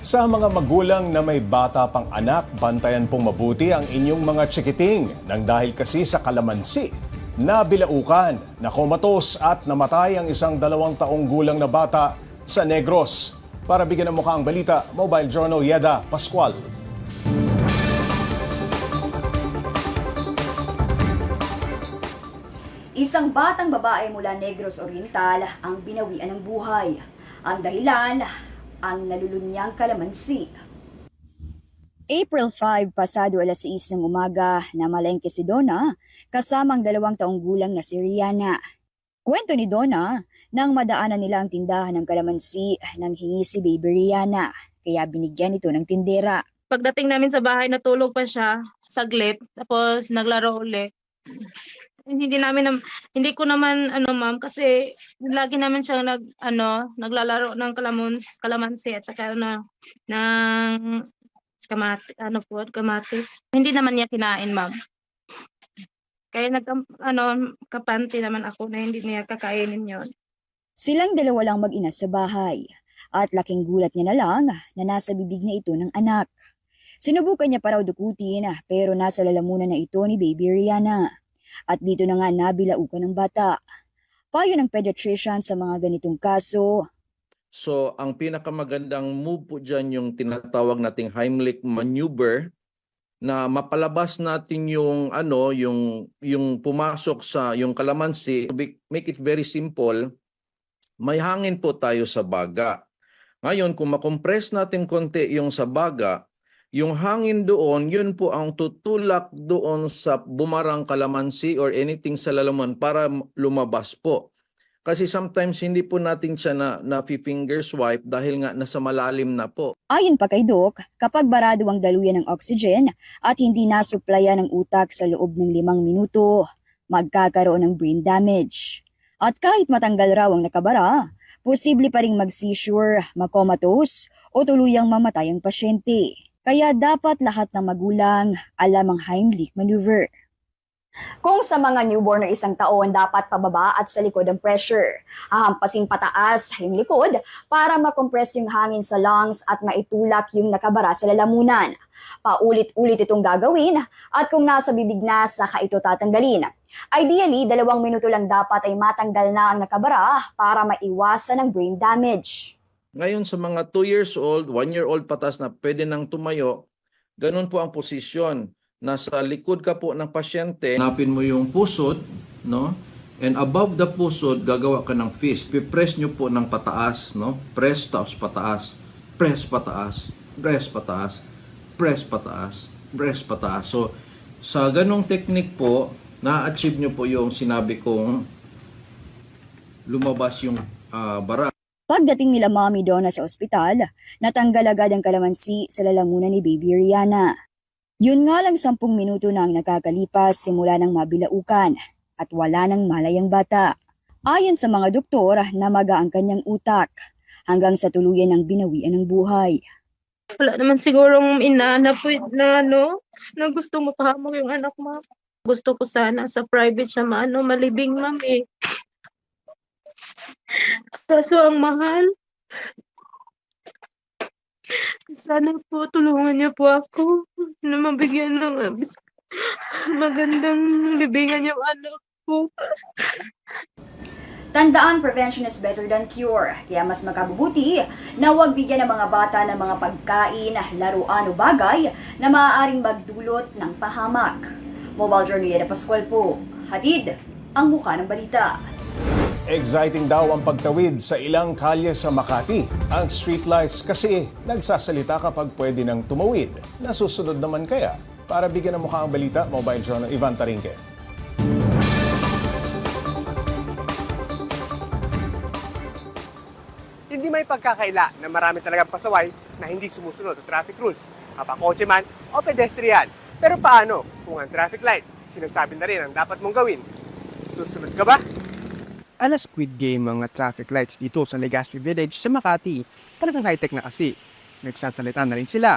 Sa mga magulang na may bata pang anak, bantayan pong mabuti ang inyong mga tsikiting nang dahil kasi sa kalamansi. Nabilaukan, nakomatos at namatay ang isang dalawang taong gulang na bata sa Negros. Para bigyan ng mukha ang balita, Mobile Journal Yeda Pascual. Isang batang babae mula Negros Oriental ang binawian ng buhay. Ang dahilan, ang nalulunyang kalamansi. April 5, pasado alas 6 ng umaga, namalengke si Donna kasama ang dalawang taong gulang na si Rihanna. Kwento ni Donna, nang madaanan nila ang tindahan ng kalamansi, nang hingi si baby Rihanna, kaya binigyan ito ng tindera. Pagdating namin sa bahay, natulog pa siya saglit, tapos naglaro ulit. Hindi namin nam- hindi ko naman ano ma'am kasi lagi naman siyang nag ano naglalaro ng kalamons kalamansi at saka na ng kamati ano po kamatis. Hindi naman niya kinain ma'am. Kaya nag ano kapante naman ako na hindi niya kakainin yon. Silang dalawa lang mag-ina sa bahay at laking gulat niya na lang na nasa bibig na ito ng anak. Sinubukan niya pa raw dukutin pero nasa lalamunan na ito ni baby Rihanna. At dito na nga nabilaukan ng bata. Payo ng pediatrician sa mga ganitong kaso, So, ang pinakamagandang move po dyan yung tinatawag nating Heimlich maneuver na mapalabas natin yung ano, yung yung pumasok sa yung kalamansi. To be- make it very simple, may hangin po tayo sa baga. Ngayon, kung makompress natin konti yung sa baga, yung hangin doon, yun po ang tutulak doon sa bumarang kalamansi or anything sa lalaman para lumabas po. Kasi sometimes hindi po natin siya na, na finger swipe dahil nga nasa malalim na po. ayon pa kay Doc, kapag barado ang daluyan ng oxygen at hindi nasuplayan ng utak sa loob ng limang minuto, magkakaroon ng brain damage. At kahit matanggal raw ang nakabara, posible pa ring mag-seizure, makomatos o tuluyang mamatay ang pasyente. Kaya dapat lahat ng magulang alam ang Heimlich maneuver. Kung sa mga newborn na isang taon, dapat pababa at sa likod ang pressure. Hahampasin pataas yung likod para makompress yung hangin sa lungs at maitulak yung nakabara sa lalamunan. Paulit-ulit itong gagawin at kung nasa bibig na, saka ito tatanggalin. Ideally, dalawang minuto lang dapat ay matanggal na ang nakabara para maiwasan ang brain damage. Ngayon sa mga 2 years old, 1 year old patas na pwede nang tumayo, ganun po ang posisyon. Nasa likod ka po ng pasyente, napin mo yung pusod, no? And above the pusod, gagawa ka ng fist. Pipress nyo po ng pataas, no? Press tapos pataas. Press pataas. Press pataas. Press pataas. Press pataas. So, sa ganong technique po, na-achieve nyo po yung sinabi kong lumabas yung ah, bara. Pagdating nila Mommy Donna sa ospital, natanggal agad ang kalamansi sa lalamunan ni Baby Rihanna. Yun nga lang sampung minuto na ang nakakalipas simula ng mabilaukan at wala nang malayang bata. Ayon sa mga doktor, namaga ang kanyang utak hanggang sa tuluyan ng binawian ng buhay. Wala naman sigurong ina na, pwede, na, gusto mapahamak yung anak mo. Gusto ko sana sa private siya maano, malibing ma'am eh. Kaso ang mahal. Sana po tulungan niyo po ako na mabigyan ng magandang libingan yung anak ko. Tandaan, prevention is better than cure. Kaya mas makabubuti na huwag bigyan ng mga bata ng mga pagkain, laruan o bagay na maaaring magdulot ng pahamak. Mobile Journey de Pascual po. Hatid ang mukha ng balita. Exciting daw ang pagtawid sa ilang kalye sa Makati. Ang streetlights kasi nagsasalita kapag pwede nang tumawid. Nasusunod naman kaya? Para bigyan ng mukha ang balita, Mobile Journal Ivan Tarinque. hindi may pagkakaila na marami talagang pasaway na hindi sumusunod sa traffic rules, kapakotse man o pedestrian. Pero paano kung ang traffic light sinasabi na rin ang dapat mong gawin? Susunod ka ba? Ala Squid Game mga traffic lights dito sa Legazpi Village sa Makati. Talagang high-tech na kasi. Nagsasalita na rin sila.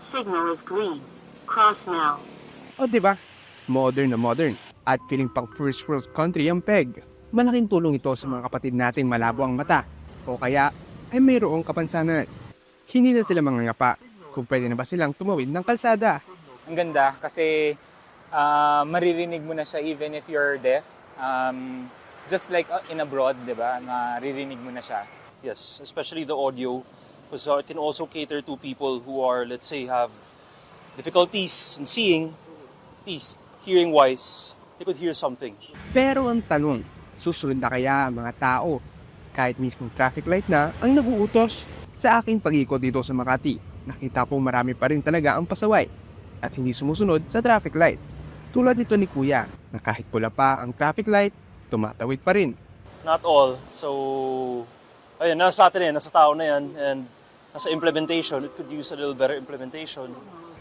Signal is green. Cross now. O di ba? Modern na modern. At feeling pang first world country ang peg. malaking tulong ito sa mga kapatid nating malabo ang mata o kaya ay mayroong kapansanan. Hindi na sila mangangapa kung pwede na ba silang tumawid ng kalsada. Ang ganda kasi ah, maririnig mo na siya even if you're deaf. Um, just like uh, in abroad, di ba? Maririnig mo na siya. Yes, especially the audio, because uh, it can also cater to people who are, let's say, have difficulties in seeing, at least hearing-wise, they could hear something. Pero ang tanong, susunod na kaya ang mga tao kahit mismo traffic light na ang naguutos sa aking pag-ikot dito sa Makati. Nakita ko marami pa rin talaga ang pasaway at hindi sumusunod sa traffic light. Tulad nito ni Kuya na kahit pula pa ang traffic light, tumatawid pa rin. Not all. So, ayun, nasa atin yan, nasa tao na yan, and nasa implementation, it could use a little better implementation.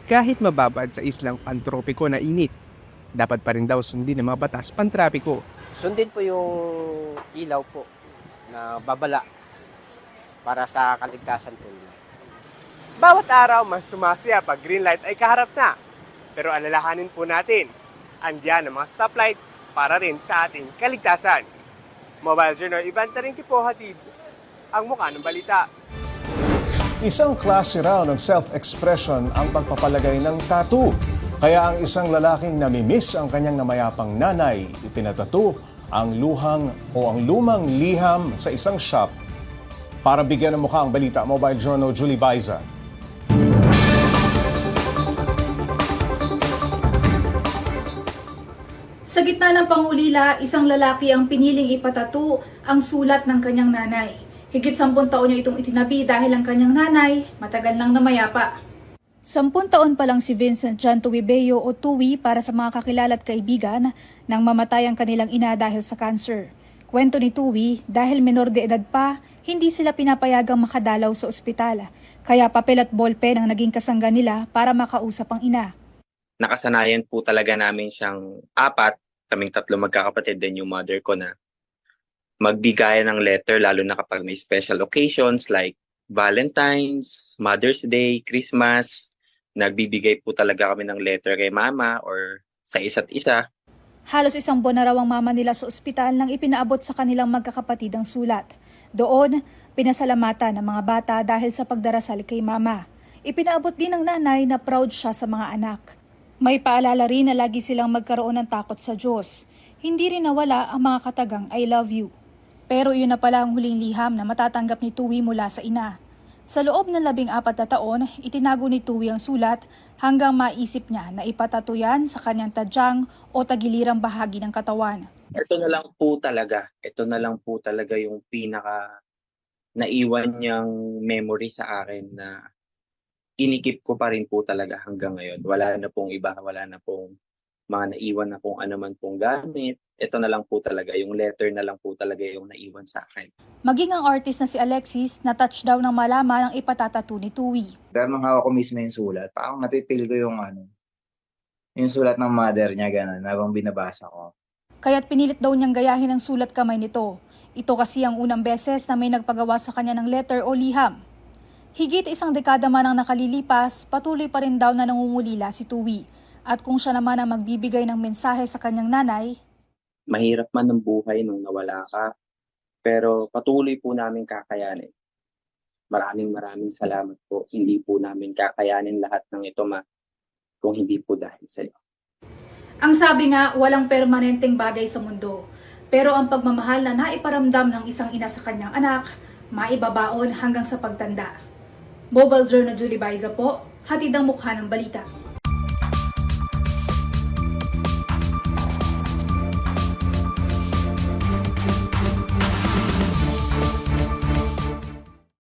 Kahit mababad sa islang pantropiko na init, dapat pa rin daw sundin ng mga batas pantrapiko. Sundin po yung ilaw po na babala para sa kaligtasan po nila. Bawat araw, mas sumasaya pag green light ay kaharap na. Pero alalahanin po natin, andyan ang mga stoplight para rin sa ating kaligtasan. Mobile Journal, Ivan Tarinki po hatid ang mukha ng balita. Isang klase raw ng self-expression ang pagpapalagay ng tattoo. Kaya ang isang lalaking namimiss ang kanyang namayapang nanay, ipinatato ang luhang o ang lumang liham sa isang shop para bigyan ng mukha ang balita. Mobile Journal Julie Baiza. Gitna ng pangulila, isang lalaki ang piniling ipatato ang sulat ng kanyang nanay. Higit sampung taon niya itong itinabi dahil ang kanyang nanay matagal nang namayapa. Sampun taon pa lang si Vincent John Tuwibeo o Tuwi para sa mga kakilala at kaibigan nang mamatay ang kanilang ina dahil sa cancer. Kwento ni Tuwi, dahil menor de edad pa, hindi sila pinapayagang makadalaw sa ospital. Kaya papel at ballpen ang naging kasangga nila para makausap ang ina. nakasanayan po talaga namin siyang apat, kaming tatlo magkakapatid din yung mother ko na magbigayan ng letter lalo na kapag may special occasions like Valentine's, Mother's Day, Christmas. Nagbibigay po talaga kami ng letter kay mama or sa isa't isa. Halos isang buwan na raw ang mama nila sa ospital nang ipinaabot sa kanilang magkakapatid ang sulat. Doon, pinasalamatan ng mga bata dahil sa pagdarasal kay mama. Ipinaabot din ng nanay na proud siya sa mga anak. May paalala rin na lagi silang magkaroon ng takot sa Diyos. Hindi rin nawala ang mga katagang I love you. Pero iyon na pala ang huling liham na matatanggap ni Tuwi mula sa ina. Sa loob ng labing apat na taon, itinago ni Tuwi ang sulat hanggang maisip niya na ipatato yan sa kanyang tadyang o tagilirang bahagi ng katawan. Ito na lang po talaga. Ito na lang po talaga yung pinaka naiwan niyang memory sa akin na inikip ko pa rin po talaga hanggang ngayon. Wala na pong iba, wala na pong mga naiwan na kung ano man pong gamit. Ito na lang po talaga, yung letter na lang po talaga yung naiwan sa akin. Maging ang artist na si Alexis na touch daw ng malaman ang ipatatato ni Tuwi. Pero nung hawak ko mismo yung sulat, parang napipil ko yung ano, yung sulat ng mother niya, gano'n, habang binabasa ko. Kaya't pinilit daw niyang gayahin ang sulat kamay nito. Ito kasi ang unang beses na may nagpagawa sa kanya ng letter o liham. Higit isang dekada man ang nakalilipas, patuloy pa rin daw na nangungulila si Tuwi. At kung siya naman ang magbibigay ng mensahe sa kanyang nanay, Mahirap man ang buhay nung nawala ka, pero patuloy po namin kakayanin. Maraming maraming salamat po. Hindi po namin kakayanin lahat ng ito ma kung hindi po dahil sa iyo. ang sabi nga walang permanenteng bagay sa mundo. Pero ang pagmamahal na naiparamdam ng isang ina sa kanyang anak, maibabaon hanggang sa pagtanda. Mobile Journal Julie Baiza po, hatid ang mukha ng balita.